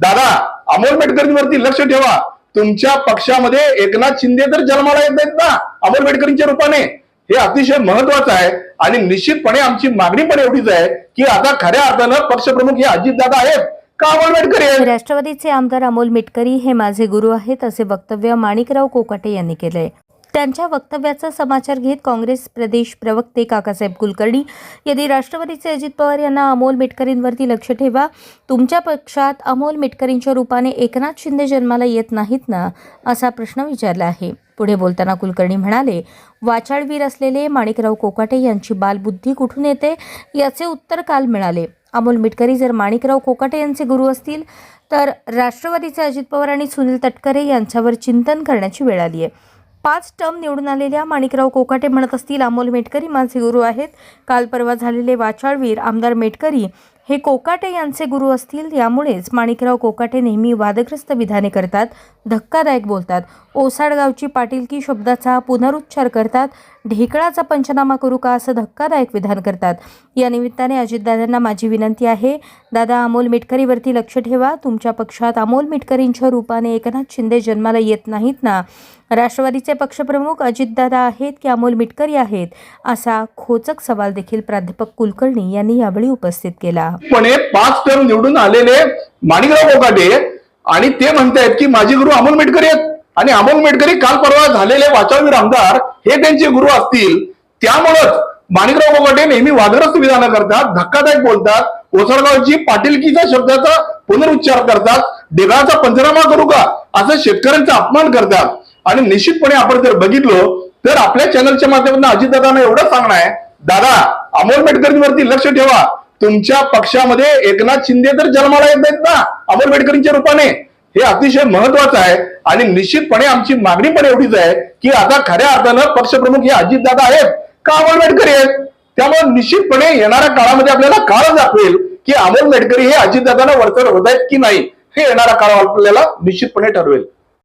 दादा अमोल मेटकरींवरती लक्ष ठेवा. तुमच्या पक्षामध्ये एकनाथ शिंदे तर जन्माला येत आहेत ना? अमोल मेटकरींच्या रूपाने. हे अतिशय महत्वाचं आहे आणि निश्चितपणे आमची मागणी पण एवढीच आहे की आता खऱ्या अर्थानं पक्षप्रमुख हे अजितदादा आहेत. का आहेत? राष्ट्रवादीचे आमदार अमोल मिटकरी हे माझे गुरु आहेत असे वक्तव्य माणिकराव कोकाटे यांनी केले त्यांच्या वक्तव्याचा समाचार घेत काँग्रेस प्रदेश प्रवक्ते काकासाहेब कुलकर्णी यांनी राष्ट्रवादीचे अजित पवार यांना अमोल मिटकरींवरती लक्ष ठेवा तुमच्या पक्षात अमोल मिटकरींच्या रूपाने एकनाथ शिंदे जन्माला येत नाहीत ना असा प्रश्न विचारला आहे. पुढे बोलताना कुलकर्णी म्हणाले वाचाळवीर असलेले माणिकराव कोकाटे यांची बालबुद्धी कुठून येते? याचे उत्तर काल मिळाले. अमोल मिटकरी जर माणिकराव कोकाटे यांचे गुरु असतील तर राष्ट्रवादीचे अजित पवार आणि सुनील तटकरे यांच्यावर चिंतन करण्याची वेळ आली आहे पाच टर्म निवडून आलेल्या माणिकराव कोकाटे म्हणत असतील अमोल मेटकरी माझे गुरु आहेत. काल परवा झालेले वाचाळवीर आमदार मेटकरी हे कोकाटे यांचे गुरु असतील यामुळेच माणिकराव कोकाटे नेहमी वादग्रस्त विधाने करतात धक्कादायक बोलतात. ओसाडगावची पाटीलकी शब्दाचा पुनरुच्चार करतात ढेकळाचा पंचनामा करू का असं धक्कादायक विधान करतात. या निमित्ताने अजितदादांना माझी विनंती आहे दादा अमोल मिटकरीवरती लक्ष ठेवा तुमच्या पक्षात अमोल मिटकरींच्या रूपाने एकनाथ शिंदे जन्माला येत नाहीत ना? राष्ट्रवादीचे पक्षप्रमुख अजितदादा आहेत की अमोल मिटकरी आहेत? असा खोचक सवाल देखील प्राध्यापक कुलकर्णी यांनी यावेळी उपस्थित केला. पणे पाच टर्म निवडून आलेले माणिकराव बोकाटे आणि ते म्हणतायत की माझे गुरु अमोल मेटकरी आहेत. आणि अमोल मेटकरी काल परवा झालेले वाचावीर आमदार हे त्यांचे गुरु असतील. त्यामुळंच माणिकराव बोकाटे नेहमी वादग्रस्त विधानं करतात धक्कादायक बोलतात ओसरगावची पाटीलकीचा शब्दाचा पुनरुच्चार करतात देगाचा पंचनामा करू का असं शेतकऱ्यांचा अपमान करतात. आणि निश्चितपणे आपण जर बघितलो तर आपल्या चॅनलच्या माध्यमातून अजितदादांना एवढं सांगणं आहे दादा अमोल मेटकरींवरती लक्ष ठेवा. तुमच्या पक्षामध्ये एकनाथ शिंदे तर जन्माला येत आहेत ना अमोल मेटकरींच्या रूपाने. हे अतिशय महत्वाचं आहे. आणि निश्चितपणे आमची मागणी पण एवढीच आहे की आता खऱ्या अर्थानं पक्षप्रमुख हे अजितदादा आहेत का अमोल बेडकरी आहेत? त्यामुळे निश्चितपणे येणाऱ्या काळामध्ये आपल्याला काळ दाखवेल की अमोल बेडकरी हे अजितदादांना वरचढ होत आहेत की नाही हे येणारा काळ आपल्याला निश्चितपणे ठरवेल.